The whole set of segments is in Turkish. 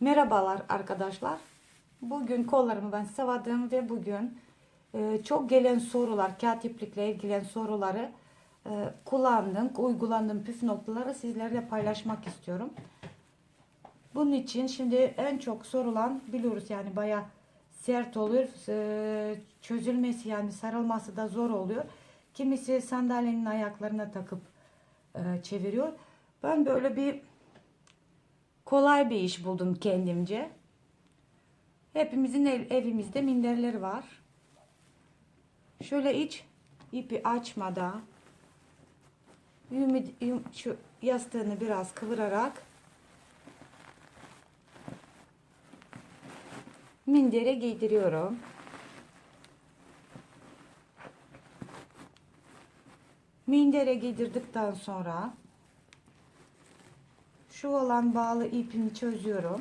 Merhabalar arkadaşlar. Bugün kollarımı ben sıvadım ve bugün e, çok gelen sorular, katiplikle ilgili soruları e, kullandım, uygulandığım püf noktaları sizlerle paylaşmak istiyorum. Bunun için şimdi en çok sorulan biliyoruz yani baya sert oluyor. E, çözülmesi yani sarılması da zor oluyor. Kimisi sandalyenin ayaklarına takıp e, çeviriyor. Ben böyle bir kolay bir iş buldum kendimce. Hepimizin ev, evimizde minderleri var. Şöyle iç ipi açmadan yumid, yum, şu yastığını biraz kıvırarak mindere giydiriyorum. Mindere giydirdikten sonra şu olan bağlı ipimi çözüyorum.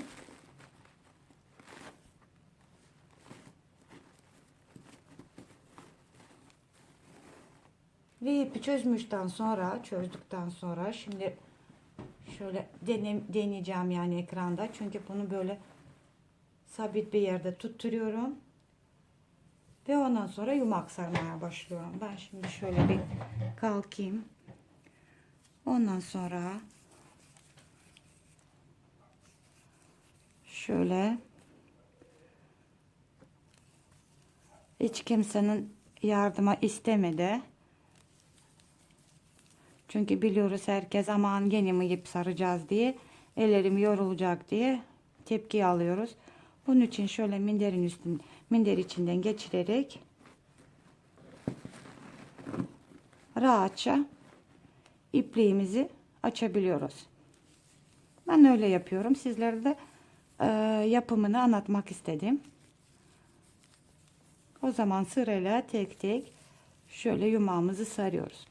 Ve ipi çözmüşten sonra, çözdükten sonra şimdi şöyle dene, deneyeceğim yani ekranda. Çünkü bunu böyle sabit bir yerde tutturuyorum. Ve ondan sonra yumak sarmaya başlıyorum. Ben şimdi şöyle bir kalkayım. Ondan sonra şöyle hiç kimsenin yardıma istemedi. Çünkü biliyoruz herkes aman gene mi ip saracağız diye ellerim yorulacak diye tepki alıyoruz. Bunun için şöyle minderin üstün minder içinden geçirerek rahatça ipliğimizi açabiliyoruz. Ben öyle yapıyorum. Sizlere de e, yapımını anlatmak istedim. O zaman sırayla tek tek şöyle yumağımızı sarıyoruz.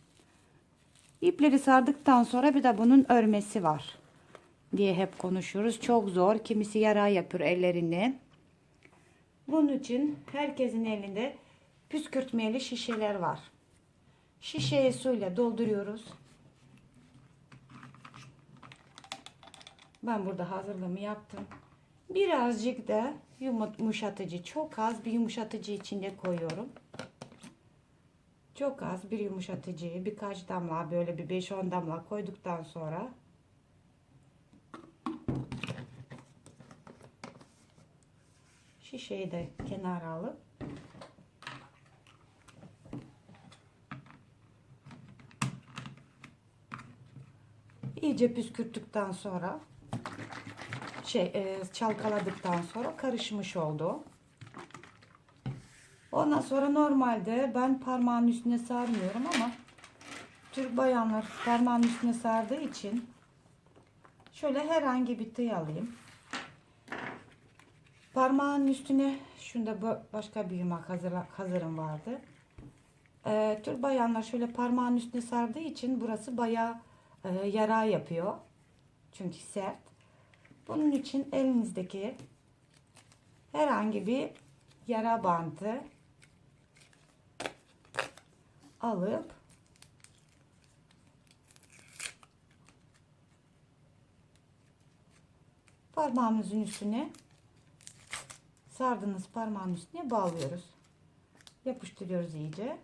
İpleri sardıktan sonra bir de bunun örmesi var diye hep konuşuyoruz. Çok zor. Kimisi yara yapıyor ellerinde. Bunun için herkesin elinde püskürtmeli şişeler var. Şişeyi suyla dolduruyoruz. Ben burada hazırlığımı yaptım. Birazcık da yumuşatıcı, çok az bir yumuşatıcı içinde koyuyorum. Çok az bir yumuşatıcı, birkaç damla böyle bir 5-10 damla koyduktan sonra şişeyi de kenara alıp iyice püskürttükten sonra şey e, çalkaladıktan sonra karışmış oldu. Ondan sonra normalde ben parmağın üstüne sarmıyorum ama Türk bayanlar parmağın üstüne sardığı için şöyle herhangi bir tığ alayım. Parmağın üstüne şunda başka bir yumak hazır, hazırım vardı. Ee, Türk bayanlar şöyle parmağın üstüne sardığı için burası bayağı e, yara yapıyor. Çünkü sert. Bunun için elinizdeki herhangi bir yara bandı alıp parmağımızın üstüne sardığınız parmağın üstüne bağlıyoruz. Yapıştırıyoruz iyice.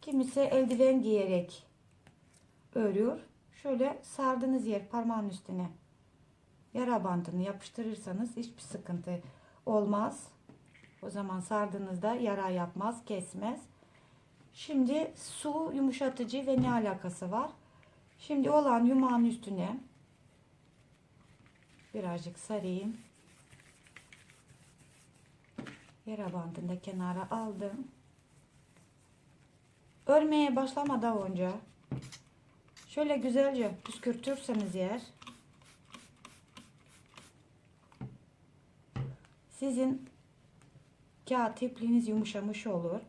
Kimisi eldiven giyerek örüyor. Şöyle sardığınız yer parmağın üstüne yara bandını yapıştırırsanız hiçbir sıkıntı olmaz. O zaman sardığınızda yara yapmaz, kesmez. Şimdi su yumuşatıcı ve ne alakası var? Şimdi olan yumağın üstüne birazcık sarayım. Yara bandını da kenara aldım. Örmeye başlamadan önce şöyle güzelce püskürtürseniz yer sizin kağıt ipliğiniz yumuşamış olur.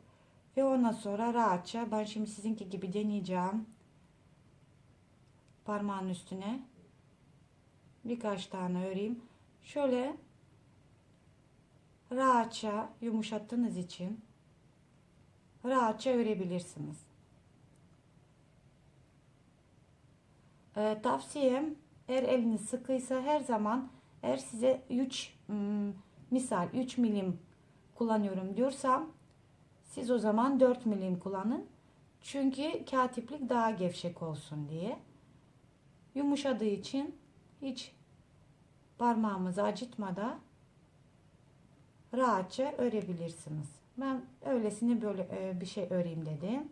Ve ondan sonra rahatça ben şimdi sizinki gibi deneyeceğim. Parmağın üstüne birkaç tane öreyim. Şöyle rahatça yumuşattığınız için rahatça örebilirsiniz. Ee, tavsiyem eğer eliniz sıkıysa her zaman eğer size 3 misal 3 milim kullanıyorum diyorsam siz o zaman 4 milim kullanın. Çünkü kağıt iplik daha gevşek olsun diye. Yumuşadığı için hiç parmağımızı acıtmadan rahatça örebilirsiniz. Ben öylesine böyle e, bir şey öreyim dedim.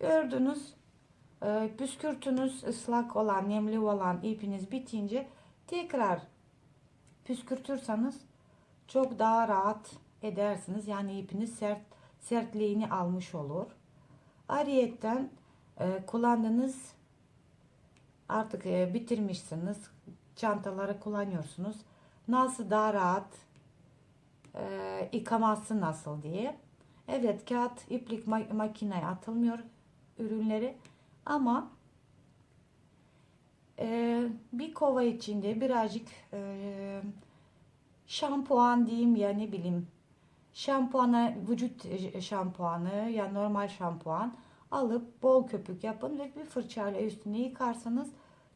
Ördünüz. E, püskürtünüz ıslak olan, nemli olan ipiniz bitince tekrar püskürtürseniz çok daha rahat edersiniz. Yani ipiniz sert sertliğini almış olur. Ayrıyetten e, kullandığınız artık e, bitirmişsiniz. Çantaları kullanıyorsunuz. Nasıl daha rahat e, yıkaması nasıl diye. Evet kağıt iplik ma- makineye atılmıyor ürünleri ama e, bir kova içinde birazcık e, şampuan diyeyim ya ne bileyim şampuanı vücut şampuanı ya normal şampuan alıp bol köpük yapın ve bir fırçayla üstüne yıkarsanız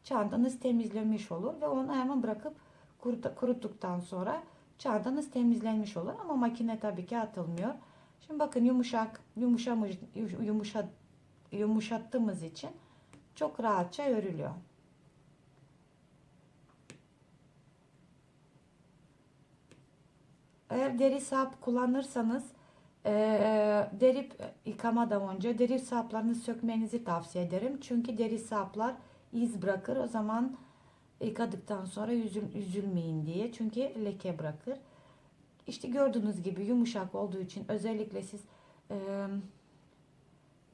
çantanız temizlenmiş olur ve onu hemen bırakıp kurut- kuruttuktan sonra çantanız temizlenmiş olur ama makine tabii ki atılmıyor. Şimdi bakın yumuşak yumuşamış yumuşat yumuşattığımız için çok rahatça örülüyor. Eğer deri sap kullanırsanız e, deri yıkamadan önce deri saplarını sökmenizi tavsiye ederim. Çünkü deri saplar iz bırakır. O zaman yıkadıktan sonra üzül, üzülmeyin diye. Çünkü leke bırakır. İşte gördüğünüz gibi yumuşak olduğu için özellikle siz e,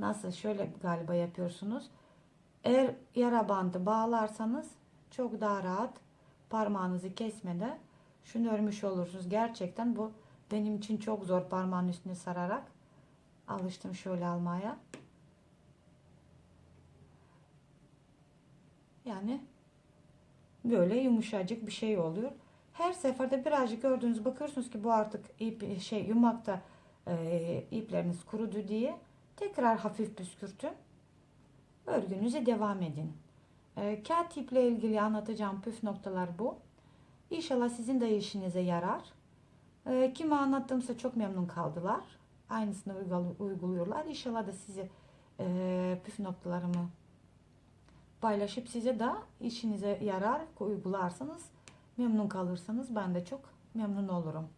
nasıl şöyle galiba yapıyorsunuz. Eğer yara bandı bağlarsanız çok daha rahat parmağınızı kesmeden şunu örmüş olursunuz. Gerçekten bu benim için çok zor parmağın üstüne sararak alıştım şöyle almaya. Yani böyle yumuşacık bir şey oluyor. Her seferde birazcık gördüğünüz bakıyorsunuz ki bu artık ip şey yumakta e, ipleriniz kurudu diye tekrar hafif püskürtün. Örgünüze devam edin. E, kağıt iple ilgili anlatacağım püf noktalar bu. İnşallah sizin de işinize yarar. E, kime anlattımsa çok memnun kaldılar. Aynısını uyguluyorlar. İnşallah da size e, püf noktalarımı paylaşıp size de işinize yarar uygularsanız memnun kalırsanız ben de çok memnun olurum.